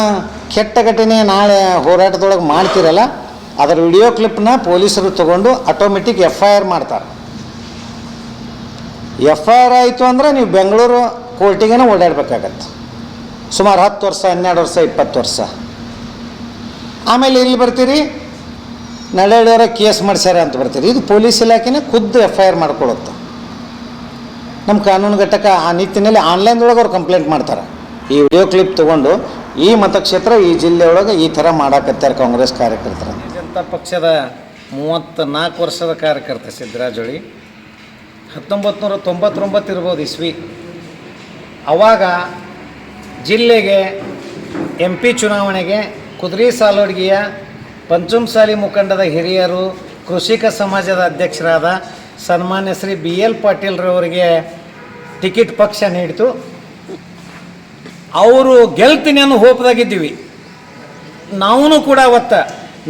ಕೆಟ್ಟ ಘಟನೆ ನಾಳೆ ಹೋರಾಟದೊಳಗೆ ಮಾಡ್ತೀರಲ್ಲ? ಅದರ ವಿಡಿಯೋ ಕ್ಲಿಪ್ನ ಪೊಲೀಸರು ತಗೊಂಡು ಆಟೋಮೆಟಿಕ್ ಎಫ್ ಐ ಆರ್ ಮಾಡ್ತಾರೆ. ಎಫ್ ಐ ಆರ್ ಆಯಿತು ಅಂದ್ರೆ ನೀವು ಬೆಂಗಳೂರು ಕೋರ್ಟಿಗೇನೆ ಓಡಾಡಬೇಕಾಗತ್ತೆ. ಸುಮಾರು ಹತ್ತು ವರ್ಷ, ಹನ್ನೆರಡು ವರ್ಷ, ಇಪ್ಪತ್ತು ವರ್ಷ. ಆಮೇಲೆ ಇಲ್ಲಿ ಬರ್ತೀರಿ ನಡೆಯೋರ ಕೇಸ್ ಮಾಡ್ಸ್ಯಾರ ಅಂತ ಬರ್ತೀರಿ. ಇದು ಪೊಲೀಸ್ ಇಲಾಖೆನೇ ಖುದ್ದು ಎಫ್ ಐ ಆರ್ ಮಾಡ್ಕೊಳುತ್ತೆ. ನಮ್ಮ ಕಾನೂನು ಘಟಕ ಆ ನಿಟ್ಟಿನಲ್ಲಿ ಆನ್ಲೈನ್ದೊಳಗೆ ಅವ್ರು ಕಂಪ್ಲೇಂಟ್ ಮಾಡ್ತಾರೆ. ಈ ವಿಡಿಯೋ ಕ್ಲಿಪ್ ತೊಗೊಂಡು ಈ ಮತಕ್ಷೇತ್ರ, ಈ ಜಿಲ್ಲೆಯೊಳಗೆ ಈ ಥರ ಮಾಡಾಕತ್ತಾರೆ ಕಾಂಗ್ರೆಸ್ ಕಾರ್ಯಕರ್ತರು ಜನತಾ ಪಕ್ಷದ ಮೂವತ್ತ ನಾಲ್ಕು ವರ್ಷದ ಕಾರ್ಯಕರ್ತ ಸಿದ್ದರಾಜೊಳಿ. ಹತ್ತೊಂಬತ್ತು ನೂರ ತೊಂಬತ್ತೊಂಬತ್ತು ಇರ್ಬೋದು ಇಸ್ವಿ. ಆವಾಗ ಜಿಲ್ಲೆಗೆ ಎಂ ಪಿ ಚುನಾವಣೆಗೆ ಕುದುರೆ ಸಾಲೋಡ್ಗಿಯ ಪಂಚಮಸಾಲಿ ಮುಖಂಡದ ಹಿರಿಯರು ಕೃಷಿಕ ಸಮಾಜದ ಅಧ್ಯಕ್ಷರಾದ ಸನ್ಮಾನ್ಯ ಶ್ರೀ ಬಿ ಎಲ್ ಪಾಟೀಲ್ರವರಿಗೆ ಟಿಕೆಟ್ ಪಕ್ಷ ನೀಡಿತು. ಅವರು ಗೆಲ್ತೀನಿ ಅನ್ನೋ ಹೋಪ್ದಾಗಿದ್ದೀವಿ ನಾವೂ ಕೂಡ ಅವತ್ತು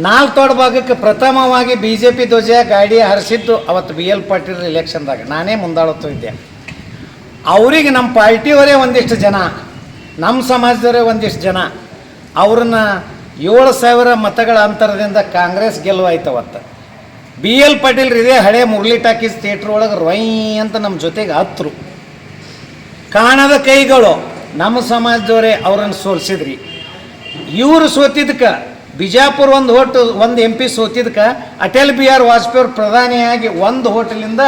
ನಾಲ್ಕು ದೊಡ್ಡ ಭಾಗಕ್ಕೆ ಪ್ರಥಮವಾಗಿ ಬಿ ಜೆ ಪಿ ಧ್ವಜ ಗಾಡಿ ಹರಿಸಿದ್ದು ಅವತ್ತು ಬಿ ಎಲ್ ಪಾಟೀಲ್ ಇಲೆಕ್ಷನ್ದಾಗ ನಾನೇ ಮುಂದಾಳುತ್ತಾ ಇದ್ದೆ. ಅವರಿಗೆ ನಮ್ಮ ಪಾರ್ಟಿಯವರೇ ಒಂದಿಷ್ಟು ಜನ ನಮ್ಮ ಸಮಾಜದವರೇ ಒಂದಿಷ್ಟು ಜನ. ಅವ್ರನ್ನ ಏಳು ಸಾವಿರ ಮತಗಳ ಅಂತರದಿಂದ ಕಾಂಗ್ರೆಸ್ ಗೆಲುವಾಯ್ತು ಅವತ್ತು. ಬಿ ಎಲ್ ಪಾಟೀಲ್ ಇದೇ ಹಳೆ ಮುರಳಿ ಟಾಕೀಸ್ ಥಿಯೇಟ್ರ್ ಒಳಗೆ ರೊಯ್ ಅಂತ ನಮ್ಮ ಜೊತೆಗೆ ಹತ್ರು. ಕಾಣದ ಕೈಗಳು ನಮ್ಮ ಸಮಾಜದವರೇ ಅವ್ರನ್ನ ಸೋಲಿಸಿದ್ರಿ. ಇವರು ಸೋತಿದ್ದಕ್ಕೆ ಬಿಜಾಪುರ ಒಂದು ಹೋಟೆಲ್ ಒಂದು ಎಂ ಪಿ ಸೋತಿದ್ದಕ್ಕೆ ಅಟಲ್ ಬಿಹಾರ್ ವಾಜಪೇಯಿ ಅವರು ಪ್ರಧಾನಿಯಾಗಿ ಒಂದು ಹೋಟೆಲಿಂದ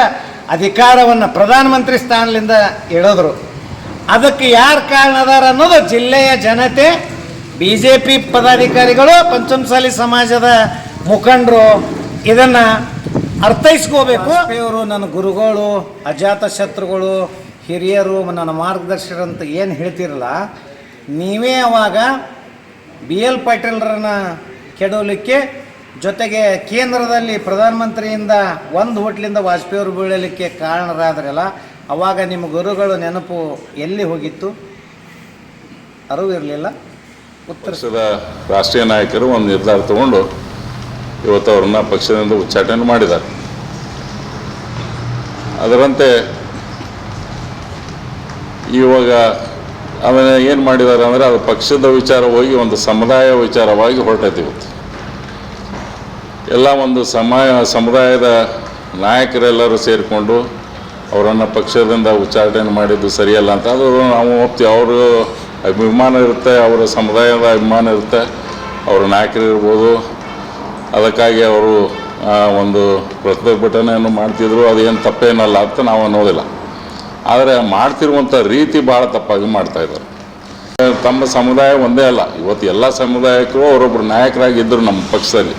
ಅಧಿಕಾರವನ್ನು ಪ್ರಧಾನಮಂತ್ರಿ ಸ್ಥಾನದಿಂದ ಇಳಿದ್ರು ಅದಕ್ಕೆ ಯಾರು ಕಾರಣ ಅದಾರ ಅನ್ನೋದು ಜಿಲ್ಲೆಯ ಜನತೆ ಬಿ ಜೆ ಪಿ ಪದಾಧಿಕಾರಿಗಳು, ಪಂಚಮಸಾಲಿ ಸಮಾಜದ ಮುಖಂಡರು ಇದನ್ನು ಅರ್ಥೈಸ್ಕೋಬೇಕು. ಇವರು ನನ್ನ ಗುರುಗಳು, ಅಜಾತ ಶತ್ರುಗಳು, ಹಿರಿಯರು, ನನ್ನ ಮಾರ್ಗದರ್ಶಕರು ಅಂತ ಏನು ಹೇಳ್ತಿರಲ್ಲ, ನೀವೇ ಅವಾಗ ಬಿ ಎಲ್ ಪಾಟೀಲ್ರನ್ನ ಕೆಡೋಲಿಕ್ಕೆ ಜೊತೆಗೆ ಕೇಂದ್ರದಲ್ಲಿ ಪ್ರಧಾನಮಂತ್ರಿಯಿಂದ ಒಂದು ಹೋಟ್ಲಿಂದ ವಾಜಪೇಯಿ ಅವರು ಬೀಳಲಿಕ್ಕೆ ಕಾರಣರಾದ್ರಲ್ಲ ಅವಾಗ ನಿಮ್ಮ ಗುರುಗಳು ನೆನಪು ಎಲ್ಲಿ ಹೋಗಿತ್ತು? ಅರಿವು ಇರಲಿಲ್ಲ? ಪಕ್ಷದ ರಾಷ್ಟ್ರೀಯ ನಾಯಕರು ಒಂದು ನಿರ್ಧಾರ ತಗೊಂಡು ಇವತ್ತು ಅವ್ರನ್ನ ಪಕ್ಷದಿಂದ ಉಚ್ಚಾಟನೆ ಮಾಡಿದ್ದಾರೆ. ಅದರಂತೆ ಇವಾಗ ಅದನ್ನ ಏನು ಮಾಡಿದ್ದಾರೆ ಅಂದರೆ ಅದು ಪಕ್ಷದ ವಿಚಾರ ಹೋಗಿ ಒಂದು ಸಮುದಾಯ ವಿಚಾರವಾಗಿ ಹೊರಟೈತಿ ಇವತ್ತು. ಎಲ್ಲ ಒಂದು ಸಮಾಯ, ಸಮುದಾಯದ ನಾಯಕರೆಲ್ಲರೂ ಸೇರಿಕೊಂಡು ಅವರನ್ನು ಪಕ್ಷದಿಂದ ಉಚ್ಚಾಟನೆ ಮಾಡಿದ್ದು ಸರಿಯಲ್ಲ ಅಂತ. ಅದು ನಾವು ಒಪ್ತೀವಿ. ಅವರು ಅಭಿಮಾನ ಇರುತ್ತೆ, ಅವರ ಸಮುದಾಯದ ಅಭಿಮಾನ ಇರುತ್ತೆ, ಅವರ ನಾಯಕರು ಇರ್ಬೋದು. ಅದಕ್ಕಾಗಿ ಅವರು ಒಂದು ಪ್ರತಿಭಟನೆಯನ್ನು ಮಾಡ್ತಿದ್ರು. ಅದೇನು ತಪ್ಪೇನಲ್ಲ ಅಂತ ನಾವು ಅನ್ನೋದಿಲ್ಲ. ಆದರೆ ಮಾಡ್ತಿರುವಂಥ ರೀತಿ ಭಾಳ ತಪ್ಪಾಗಿ ಮಾಡ್ತಾ ಇದ್ದಾರೆ. ತಮ್ಮ ಸಮುದಾಯ ಒಂದೇ ಅಲ್ಲ, ಇವತ್ತು ಎಲ್ಲ ಸಮುದಾಯಕ್ಕೂ ಅವರೊಬ್ಬರು ನಾಯಕರಾಗಿದ್ದರು ನಮ್ಮ ಪಕ್ಷದಲ್ಲಿ.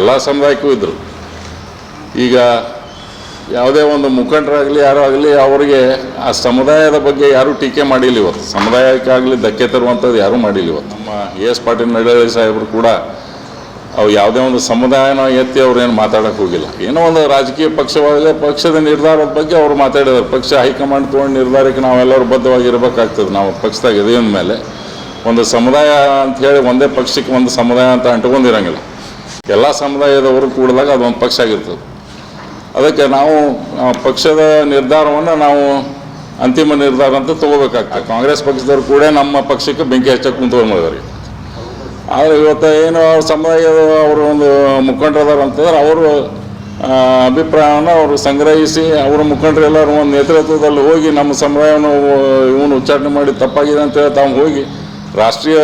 ಎಲ್ಲ ಸಮುದಾಯಕ್ಕೂ ಇದ್ದರು. ಈಗ ಯಾವುದೇ ಒಂದು ಮುಖಂಡರಾಗಲಿ ಯಾರೋ ಆಗಲಿ ಅವರಿಗೆ ಆ ಸಮುದಾಯದ ಬಗ್ಗೆ ಯಾರೂ ಟೀಕೆ ಮಾಡಿಲ್ಲ ಇವತ್ತು. ಸಮುದಾಯಕ್ಕಾಗಲಿ ಧಕ್ಕೆ ತರುವಂಥದ್ದು ಯಾರೂ ಮಾಡಿಲ್ಲ ಇವತ್ತು. ನಮ್ಮ ಎ ಎಸ್ ಪಾಟೀಲ್ ನಡಹಳ್ಳಿ ಸಾಹೇಬರು ಕೂಡ ಅವು ಯಾವುದೇ ಒಂದು ಸಮುದಾಯನ ಎತ್ತಿ ಅವ್ರೇನು ಮಾತಾಡೋಕೆ ಹೋಗಿಲ್ಲ. ಏನೋ ಒಂದು ರಾಜಕೀಯ ಪಕ್ಷವಾಗ ಪಕ್ಷದ ನಿರ್ಧಾರದ ಬಗ್ಗೆ ಅವರು ಮಾತಾಡಿದ್ದಾರೆ ಪಕ್ಷ ಹೈಕಮಾಂಡ್ ತೊಗೊಂಡು ನಿರ್ಧಾರಕ್ಕೆ ನಾವೆಲ್ಲರೂ ಬದ್ಧವಾಗಿರ್ಬೇಕಾಗ್ತದೆ. ನಾವು ಪಕ್ಷದಾಗ ಇದೇನ ಮೇಲೆ ಒಂದು ಸಮುದಾಯ ಅಂತ ಹೇಳಿ ಒಂದೇ ಪಕ್ಷಕ್ಕೆ ಒಂದು ಸಮುದಾಯ ಅಂತ ಅಂಟ್ಕೊಂಡಿರಂಗಿಲ್ಲ. ಎಲ್ಲ ಸಮುದಾಯದವರು ಕೂಡಿದಾಗ ಅದೊಂದು ಪಕ್ಷ ಆಗಿರ್ತದೆ. ಅದಕ್ಕೆ ನಾವು ಪಕ್ಷದ ನಿರ್ಧಾರವನ್ನು ನಾವು ಅಂತಿಮ ನಿರ್ಧಾರ ಅಂತ ತೊಗೋಬೇಕಾಗ್ತದೆ. ಕಾಂಗ್ರೆಸ್ ಪಕ್ಷದವ್ರು ಕೂಡ ನಮ್ಮ ಪಕ್ಷಕ್ಕೆ ಬೆಂಕಿ ಹಚ್ಚಕ್ಕೆ ಕುಂತ್ಕೊಂಡಿದ್ದಾರೆ ಆದರೆ ಇವತ್ತು ಏನು ಅವ್ರ ಸಮುದಾಯದ ಅವರು ಒಂದು ಮುಖಂಡರದಾರ ಅಂತಂದ್ರೆ ಅವರು ಅಭಿಪ್ರಾಯವನ್ನು ಅವರು ಸಂಗ್ರಹಿಸಿ ಅವರ ಮುಖಂಡರೆಲ್ಲರೂ ಒಂದು ನೇತೃತ್ವದಲ್ಲಿ ಹೋಗಿ ನಮ್ಮ ಸಮುದಾಯವನ್ನು ಇವನು ಉಚ್ಚಾಟನೆ ಮಾಡಿ ತಪ್ಪಾಗಿದೆ ಅಂತೇಳಿ ತಾವು ಹೋಗಿ ರಾಷ್ಟ್ರೀಯ,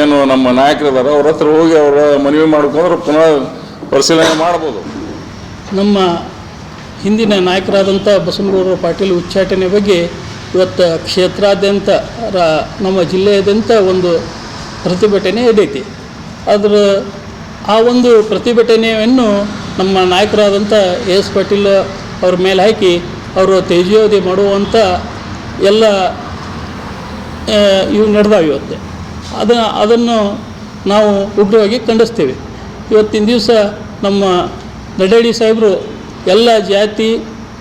ಏನು ನಮ್ಮ ನಾಯಕರಿದ್ದಾರೆ ಅವ್ರ ಹತ್ರ ಹೋಗಿ ಅವರ ಮನವಿ ಮಾಡ್ಕೊಂಡ್ರೆ ಪುನಃ ಪರಿಶೀಲನೆ ಮಾಡ್ಬೋದು. ನಮ್ಮ ಹಿಂದಿನ ನಾಯಕರಾದಂಥ ಬಸವನಗೌಡ ಪಾಟೀಲ್ ಉಚ್ಚಾಟನೆ ಬಗ್ಗೆ ಇವತ್ತು ಕ್ಷೇತ್ರಾದ್ಯಂತ ರ, ನಮ್ಮ ಜಿಲ್ಲೆಯಾದ್ಯಂತ ಒಂದು ಪ್ರತಿಭಟನೆ ಎದೈತಿ ಅದರ ಆ ಒಂದು ಪ್ರತಿಭಟನೆಯನ್ನು ನಮ್ಮ ನಾಯಕರಾದಂಥ ಎಸ್ ಪಾಟೀಲ್ ಅವ್ರ ಮೇಲೆ ಹಾಕಿ ಅವರು ತೇಜೋದಿ ಮಾಡುವಂಥ ಎಲ್ಲ ಇವು ನಡೆದಾವೆ ಇವತ್ತು. ಅದ, ಅದನ್ನು ನಾವು ಉಗ್ರವಾಗಿ ಖಂಡಿಸ್ತೇವೆ. ಇವತ್ತಿನ ದಿವಸ ನಮ್ಮ ನಡೇಡಿ ಸಾಹೇಬರು ಎಲ್ಲ ಜಾತಿ,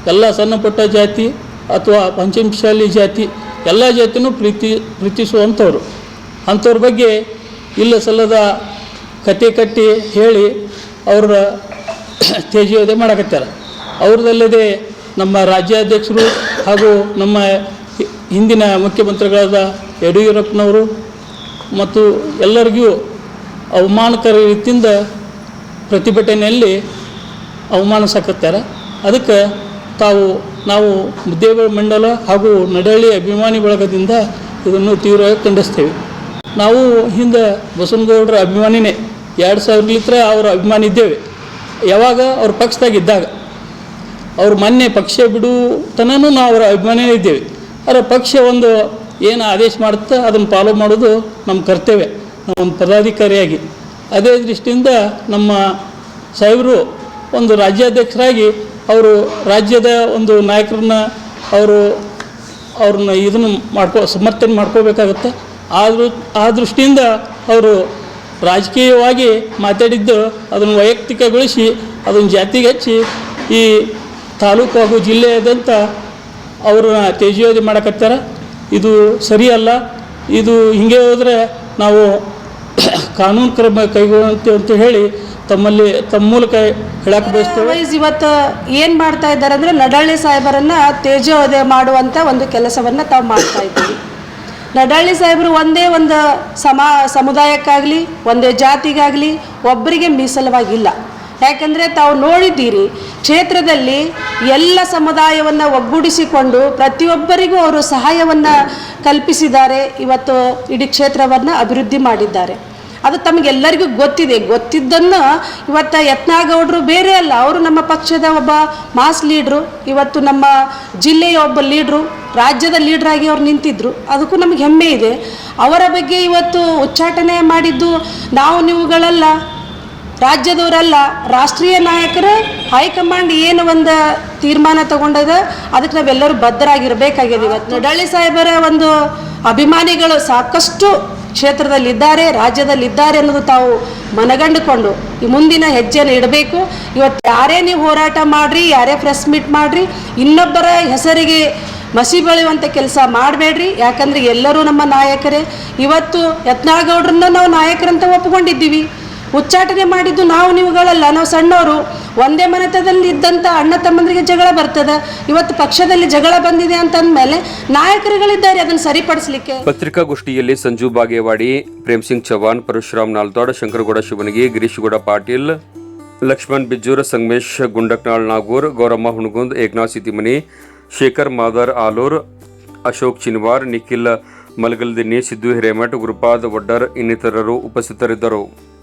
ಎಲ್ಲ ಸಣ್ಣ ಪುಟ್ಟ ಜಾತಿ ಅಥವಾ ಪಂಚಮಶಾಲಿ ಜಾತಿ ಎಲ್ಲ ಜಾತಿನೂ ಪ್ರೀತಿ, ಪ್ರೀತಿಸುವಂಥವ್ರು. ಅಂಥವ್ರ ಬಗ್ಗೆ ಇಲ್ಲ ಸಲ್ಲದ ಕತೆ ಕಟ್ಟಿ ಹೇಳಿ ಅವರ ತೇಜೋದಯ ಮಾಡಕತ್ತಾರೆ. ಅವ್ರದಲ್ಲದೆ ನಮ್ಮ ರಾಜ್ಯಾಧ್ಯಕ್ಷರು ಹಾಗೂ ನಮ್ಮ ಹಿಂದಿನ ಮುಖ್ಯಮಂತ್ರಿಗಳಾದ ಯಡಿಯೂರಪ್ಪನವರು ಮತ್ತು ಎಲ್ಲರಿಗೂ ಅವಮಾನಕರ ರೀತಿಯಿಂದ ಪ್ರತಿಭಟನೆಯಲ್ಲಿ ಅವಮಾನಿಸಕತ್ತಾರೆ ಅದಕ್ಕೆ ತಾವು ನಾವು ಮುದ್ದೇಗಳ ಮಂಡಲ ಹಾಗೂ ನಡಹಳ್ಳಿ ಅಭಿಮಾನಿ ಬಳಗದಿಂದ ಇದನ್ನು ತೀವ್ರವಾಗಿ ಖಂಡಿಸ್ತೇವೆ. ನಾವು ಹಿಂದೆ ಬಸವನಗೌಡರ ಅಭಿಮಾನಿನೇ ಎರಡು ಸಾವಿರಲಿತ್ರ ಅವರ ಅಭಿಮಾನಿ ಇದ್ದೇವೆ. ಯಾವಾಗ? ಅವ್ರ ಪಕ್ಷದಾಗ ಇದ್ದಾಗ. ಅವ್ರು ಮೊನ್ನೆ ಪಕ್ಷ ಬಿಡು ತನೂ ನಾವು ಅವರ ಅಭಿಮಾನಿನೇ ಇದ್ದೇವೆ. ಅದರ ಪಕ್ಷ ಒಂದು ಏನು ಆದೇಶ ಮಾಡುತ್ತೆ, ಅದನ್ನು ಫಾಲೋ ಮಾಡೋದು ನಮ್ಮ ಕರ್ತವ್ಯ. ನಾವು ಒಂದು ಪದಾಧಿಕಾರಿಯಾಗಿ. ಅದೇ ದೃಷ್ಟಿಯಿಂದ ನಮ್ಮ ಸಾಹೇಬರು ಒಂದು ರಾಜ್ಯಾಧ್ಯಕ್ಷರಾಗಿ ಅವರು ರಾಜ್ಯದ ಒಂದು ನಾಯಕರನ್ನ ಅವರು ಅವ್ರನ್ನ ಇದನ್ನು ಮಾಡ್ಕೋ, ಸಮರ್ಥನೆ ಮಾಡ್ಕೋಬೇಕಾಗತ್ತೆ. ಆದರೂ, ಆ ದೃಷ್ಟಿಯಿಂದ ಅವರು ರಾಜಕೀಯವಾಗಿ ಮಾತಾಡಿದ್ದು ಅದನ್ನು ವೈಯಕ್ತಿಕಗೊಳಿಸಿ, ಅದನ್ನು ಜಾತಿಗೆ ಹಚ್ಚಿ, ಈ ತಾಲೂಕು ಹಾಗೂ ಜಿಲ್ಲೆಯಾದಂಥ ಅವರು ತೇಜೋವಧಿ ಮಾಡಕತ್ತಾರ. ಇದು ಸರಿಯಲ್ಲ. ಇದು ಹಿಂಗೆ ಹೋದರೆ ನಾವು ಕಾನೂನು ಕ್ರಮ ಕೈಗೊಳ್ಳುತ್ತೇವೆ ಅಂತ ಹೇಳಿ ತಮ್ಮಲ್ಲಿ, ತಮ್ಮ ಮೂಲಕ ಹೇಳಕ್ಕೆ ಬಯಸ್ತೇವೆ. ಇವತ್ತು ಏನು ಮಾಡ್ತಾ ಇದ್ದಾರೆ ಅಂದರೆ ನಡಾಳಿ ಸಾಹೇಬರನ್ನು ತೇಜೋವಧೆ ಮಾಡುವಂಥ ಒಂದು ಕೆಲಸವನ್ನು ತಾವು ಮಾಡ್ತಾ ಇದ್ದೀವಿ. ನಡಹಳ್ಳಿ ಸಾಹೇಬರು ಒಂದೇ ಒಂದು ಸಮ, ಸಮುದಾಯಕ್ಕಾಗಲಿ, ಒಂದೇ ಜಾತಿಗಾಗಲಿ ಒಬ್ಬರಿಗೆ ಮೀಸಲವಾಗಿಲ್ಲ. ಯಾಕಂದರೆ ತಾವು ನೋಡಿದ್ದೀರಿ, ಕ್ಷೇತ್ರದಲ್ಲಿ ಎಲ್ಲ ಸಮುದಾಯವನ್ನು ಒಗ್ಗೂಡಿಸಿಕೊಂಡು ಪ್ರತಿಯೊಬ್ಬರಿಗೂ ಅವರು ಸಹಾಯವನ್ನು ಕಲ್ಪಿಸಿದ್ದಾರೆ. ಇವತ್ತು ಇಡೀ ಕ್ಷೇತ್ರವನ್ನು ಅಭಿವೃದ್ಧಿ ಮಾಡಿದ್ದಾರೆ. ಅದು ತಮಗೆಲ್ಲರಿಗೂ ಗೊತ್ತಿದೆ. ಗೊತ್ತಿದ್ದನ್ನು ಇವತ್ತು ಯತ್ನಾಗೌಡರು ಬೇರೆ ಅಲ್ಲ, ಅವರು ನಮ್ಮ ಪಕ್ಷದ ಒಬ್ಬ ಮಾಸ್ ಲೀಡ್ರು, ಇವತ್ತು ನಮ್ಮ ಜಿಲ್ಲೆಯ ಒಬ್ಬ ಲೀಡ್ರು, ರಾಜ್ಯದ ಲೀಡ್ರಾಗಿ ಅವ್ರು ನಿಂತಿದ್ರು. ಅದಕ್ಕೂ ನಮಗೆ ಹೆಮ್ಮೆ ಇದೆ. ಅವರ ಬಗ್ಗೆ ಇವತ್ತು ಉಚ್ಚಾಟನೆ ಮಾಡಿದ್ದು ನಾವು ನೀವುಗಳಲ್ಲ, ರಾಜ್ಯದವರಲ್ಲ, ರಾಷ್ಟ್ರೀಯ ನಾಯಕರು, ಹೈಕಮಾಂಡ್ ಏನು ಒಂದು ತೀರ್ಮಾನ ತಗೊಂಡದ, ಅದಕ್ಕೆ ನಾವೆಲ್ಲರೂ ಬದ್ಧರಾಗಿರಬೇಕಾಗಿದೆ ಇವತ್ತು. ನಡಳ್ಳಿ ಸಾಹೇಬರ ಒಂದು ಅಭಿಮಾನಿಗಳು ಸಾಕಷ್ಟು ಕ್ಷೇತ್ರದಲ್ಲಿದ್ದಾರೆ, ರಾಜ್ಯದಲ್ಲಿದ್ದಾರೆ ಅನ್ನೋದು ತಾವು ಮನಗಂಡುಕೊಂಡು ಈ ಮುಂದಿನ ಹೆಜ್ಜೆಯನ್ನು ಇಡಬೇಕು. ಇವತ್ತು ಯಾರೇ ನೀವು ಹೋರಾಟ ಮಾಡಿರಿ, ಯಾರೇ ಪ್ರೆಸ್ ಮೀಟ್ ಮಾಡಿರಿ, ಇನ್ನೊಬ್ಬರ ಹೆಸರಿಗೆ ಮಸಿ ಬೆಳೆಯುವಂಥ ಕೆಲಸ ಮಾಡಬೇಡ್ರಿ. ಯಾಕಂದರೆ ಎಲ್ಲರೂ ನಮ್ಮ ನಾಯಕರೇ. ಇವತ್ತು ಯತ್ನಾಳಗೌಡ್ರನ್ನ ನಾವು ನಾಯಕರಂತ ಒಪ್ಕೊಂಡಿದ್ದೀವಿ. ಉಚ್ಚಾಟನೆ ಮಾಡಿದ್ದು ನಾವು ನೀವುಗಳಲ್ಲ ನಾವು ಸಣ್ಣವರು. ಒಂದೇ ಮನೆತನದಲ್ಲಿ ಇದ್ದಂಥ ಅಣ್ಣ ತಮ್ಮಂದರಿಗೆ ಜಗಳ ಬರ್ತದೆ. ಇವತ್ತು ಪಕ್ಷದಲ್ಲಿ ಜಗಳ ಬಂದಿದೆ ಅಂತಂದಮೇಲೆ ನಾಯಕರುಗಳಿದ್ದಾರೆ. ಅದನ್ನು ಸರಿಪಡಿಸಲಿಕ್ಕೆ. ಪತ್ರಿಕಾಗೋಷ್ಠಿಯಲ್ಲಿ ಸಂಜು ಬಾಗೇವಾಡಿ ಪ್ರೇಮ್ ಸಿಂಗ್ ಚೌಹಾಣ್ ಪರಶುರಾಮ್ ನಾಲ್ತಾಡ್ ಶಂಕರಗೌಡ ಶಿವನಗಿ, ಗಿರೀಶ್ಗೌಡ ಪಾಟೀಲ್, ಲಕ್ಷ್ಮಣ್ ಬಿಜ್ಜೂರ್, ಸಂಗಮೇಶ್ ಗುಂಡಕ್ನಾಳ್ ನಾಗೂರ್, ಗೌರಮ್ಮ ಹುಣಗುಂದ್, ಏಕನಾಥ್ ಸಿತಿಮನಿ ಶೇಖರ್ ಮಾದರ್ ಆಲೂರ್, ಅಶೋಕ್ ಚಿನ್ವಾರ್, ನಿಖಿಲ್ ಮಲಗಲ್ದಿನ್ನಿ, ಸಿದ್ದು ಹಿರೇಮಠ್, ಗುರುಪಾದ್ ವಡ್ಡರ್ ಇನ್ನಿತರರು ಉಪಸ್ಥಿತರಿದ್ದರು.